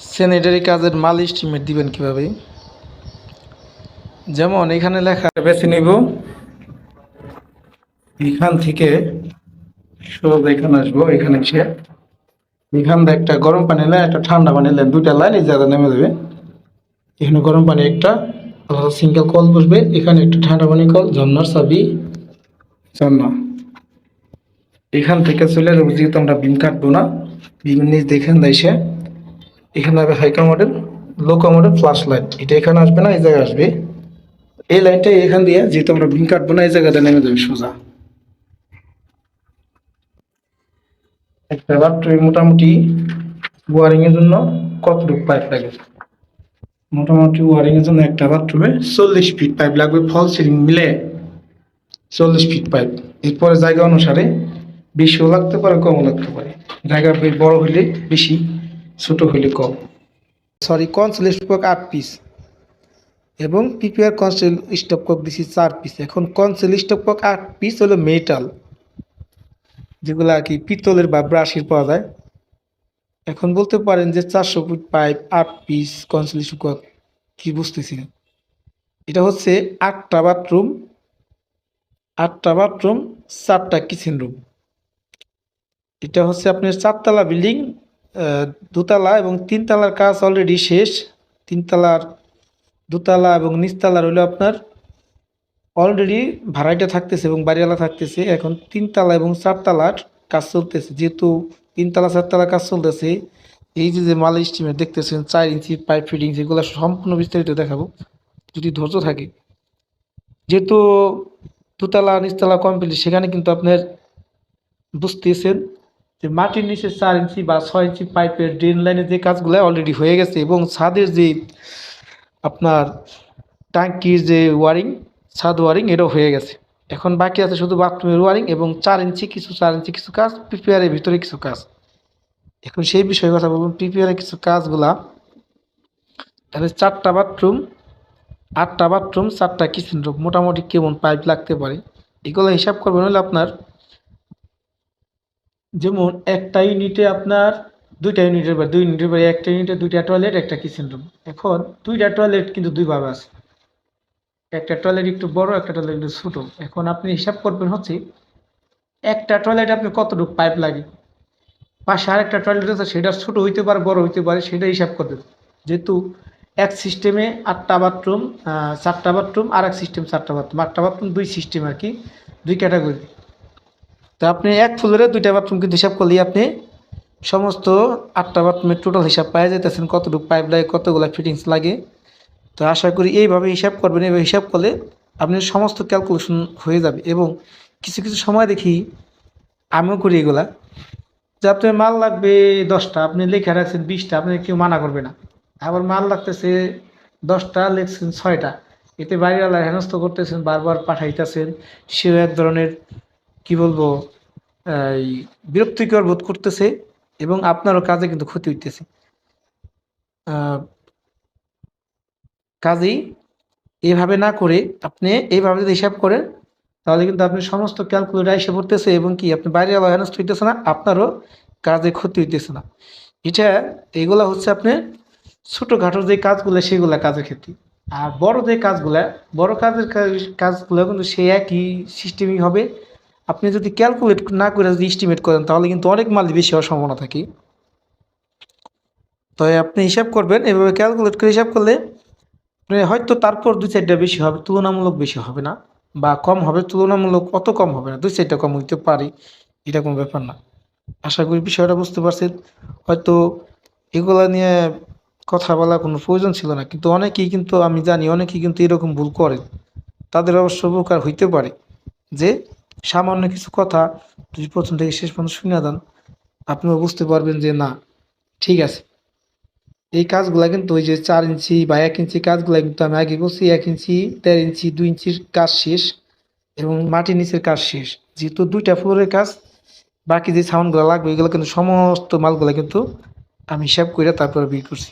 Sanitary কাজের মাল estimate দিবেন কীভাবে? যেমন এখানে লেখা বেছে নিব। এখান থেকে সোজা এখানে আসব এখানে এখান থেকে একটা গরম পানি নেন একটা ঠান্ডা পানি নেন দুইটা লাইন এই জায়গায় নেমে দেবে এখানে গরম পানি একটা, আলাদা সিঙ্গেল কল বসবে, এখানে একটা ঠান্ডা পানি কল ঝর্নার চাবি, ঝর্ণা। এখান থেকে চলে যেহেতু আমরা বিম কাটবো না বিম নিচ দেখেন এসে। এখানে হবে হাইকা মডেল, লোকো মডেল ফ্লাশ লাইট। এটা এখানে আসবে না, এই জায়গায় আসবে। এই লাইনটা এখান দিয়ে, যেহেতু আমরা বিম কাটবো না, এই জায়গাটা নেমে যাবে সোজা। একটা বাথরুমে মোটামুটি ওয়ারিং এর জন্য কতটুকু পাইপ লাগে? মোটামুটি ওয়ারিং এর জন্য একটা বাথরুমে চল্লিশ ফিট পাইপ লাগবে, ফল সিলিং মিলে চল্লিশ ফিট পাইপ এরপরে জায়গা অনুসারে বেশিও লাগতে পারে, কমও লাগতে পারে। জায়গা বড় হলে বেশি ছোট হইলে কম। সরি কনসেল স্টপ আট পিস এবং পিপিআর কনসেল স্টপ কক দিছি চার পিস এখন কনসেল স্টপ আট পিস হলো মেটাল যেগুলো আর কি পিতলের বা ব্রাশের পাওয়া যায়। এখন বলতে পারেন যে চারশো ফুট পাইপ আট পিস কনসেল স্টপ কি বুঝতেছি এটা হচ্ছে আটটা বাথরুম আটটা বাথরুম চারটা কিচেন রুম এটা হচ্ছে আপনার চারতলা বিল্ডিং দোতলা এবং তিনতলার কাজ অলরেডি শেষ। তিনতলার দোতলা এবং নিচতলার হলো আপনার অলরেডি ভাড়াইটা থাকতেছে এবং বাড়িওয়ালা থাকতেছে। এখন তিনতলা এবং চারতলার কাজ চলতেছে। যেহেতু তিনতলা, চারতলা কাজ চলতেছে, এই যে যে মাল স্টিমে দেখতেছেন, চার ইঞ্চি পাইপ ফিটিং এগুলো সম্পূর্ণ বিস্তারিত দেখাবো। যদি ধৈর্য থাকে। যেহেতু দুতলা, নিচতলা কমপ্লিট সেখানে কিন্তু আপনার বুঝতেছেন যে মাটির নিচে চার ইঞ্চি বা ছয় ইঞ্চি পাইপের ড্রেন লাইনের যে কাজগুলো অলরেডি হয়ে গেছে এবং ছাদের যে আপনার ট্যাঙ্কির যে ওয়ারিং ছাদ ওয়ারিং এটাও হয়ে গেছে। এখন বাকি আছে শুধু বাথরুমের ওয়ারিং এবং চার ইঞ্চি কিছু, চার ইঞ্চি কিছু কাজ প্রিপেয়ারের ভিতরে কিছু কাজ। এখন সেই বিষয়ে কথা বলুন প্রিপেয়ারের কিছু কাজগুলা, তাহলে চারটা বাথরুম আটটা বাথরুম চারটা কিচেন রুম মোটামুটি কেমন পাইপ লাগতে পারে, এগুলো হিসাব করবেন হলে আপনার যেমন একটা ইউনিটে আপনার দুইটা ইউনিটের বা দুই ইউনিটের বাড়ি একটা ইউনিটে দুইটা টয়লেট একটা কিচেন রুম এখন দুইটা টয়লেট কিন্তু দুইভাবে আছে। একটা টয়লেট একটু বড়, একটা টয়লেট একটু ছোটো। এখন আপনি হিসাব করবেন হচ্ছে, একটা টয়লেট আপনি কতটুকু পাইপ লাগে? পাশে আরেকটা টয়লেট আছে, সেটা ছোটো হইতে পারে, বড় হইতে পারে, সেটা হিসাব করবেন। যেহেতু এক সিস্টেমে আটটা বাথরুম চারটা বাথরুম আর এক সিস্টেম চারটা বাথরুম আটটা বাথরুম দুই সিস্টেম আর কি, দুই ক্যাটাগরি তো আপনি এক ফ্লোরে দুইটা বাথরুম কিন্তু হিসাব করলেই আপনি সমস্ত আটটা বাথরুমের টোটাল হিসাব পাওয়া যেতেছেন কতটুকু পাইপ লাগে, কতগুলো ফিটিংস লাগে। তো আশা করি এইভাবে হিসাব করবেন, এইভাবে হিসাব করলে আপনার সমস্ত ক্যালকুলেশন হয়ে যাবে এবং কিছু কিছু সময় দেখি আমিও করি এগুলা। যে আপনার মাল লাগবে দশটা, আপনি লেখা রাখছেন বিশটা, আপনি কেউ মানা করবে না। আবার মাল লাগতেছে দশটা, লিখছেন ছয়টা। এতে বাড়িওয়ালা হেনস্থ করতেছেন, বারবার পাঠাইতেছেন। সেও এক ধরনের কি বলব, এই বিরক্তিকর বোধ করতেছে এবং আপনারও কাজে কিন্তু ক্ষতি হইতেছে। কাজেই এভাবে না করে আপনি এইভাবে যদি হিসাব করেন, তাহলে কিন্তু আপনি সমস্ত ক্যালকুলেটার এসে পড়তেছে এবং কি আপনি বাইরে হেনস্থ হইতেছে না, আপনারও কাজে ক্ষতি হইতেছে না। এটা, এগুলা হচ্ছে আপনি ছোটোখাটো যে কাজগুলো, সেগুলা কাজের ক্ষেত্রে। আর বড় যে কাজগুলা, বড় কাজের কাজগুলো কিন্তু সেই একই সিস্টেমই হবে। আপনি যদি ক্যালকুলেট না করে যদি এস্টিমেট করেন, তাহলে কিন্তু অনেক মাল বেশি হওয়ার সম্ভাবনা থাকে। তো আপনি হিসাব করবেন, এভাবে ক্যালকুলেট করে হিসাব করলে হয়তো তারপর দুই চারটা বেশি হবে, তুলনামূলক বেশি হবে না, বা কম হবে, তুলনামূলক অত কম হবে না, দুই চারটা কম হইতে পারে এটা কোনো ব্যাপার না। আশা করি বিষয়টা বুঝতে পারছেন। হয়তো এগুলো নিয়ে কথা বলার কোনো প্রয়োজন ছিল না, কিন্তু অনেকেই কিন্তু, আমি জানি অনেকেই কিন্তু এরকম ভুল করে তাদের অবশ্য উপকার হইতে পারে যে সামান্য কিছু কথা যদি প্রথম থেকে শেষ পর্যন্ত শুনে দেন, আপনিও বুঝতে পারবেন যে না, ঠিক আছে। এই কাজগুলা কিন্তু ওই যে চার ইঞ্চি বা এক ইঞ্চি কাজগুলা কিন্তু আমি আগে করছি, এক ইঞ্চি, দেড় ইঞ্চি, দুই ইঞ্চির কাজ শেষ এবং মাটির নিচের কাজ শেষ। যেহেতু দুইটা ফ্লোরের কাজ, বাকি যে সাউন্ডগুলো লাগবে এগুলো কিন্তু সমস্ত মালগুলো কিন্তু আমি হিসাব করে তারপরে বিল করছি।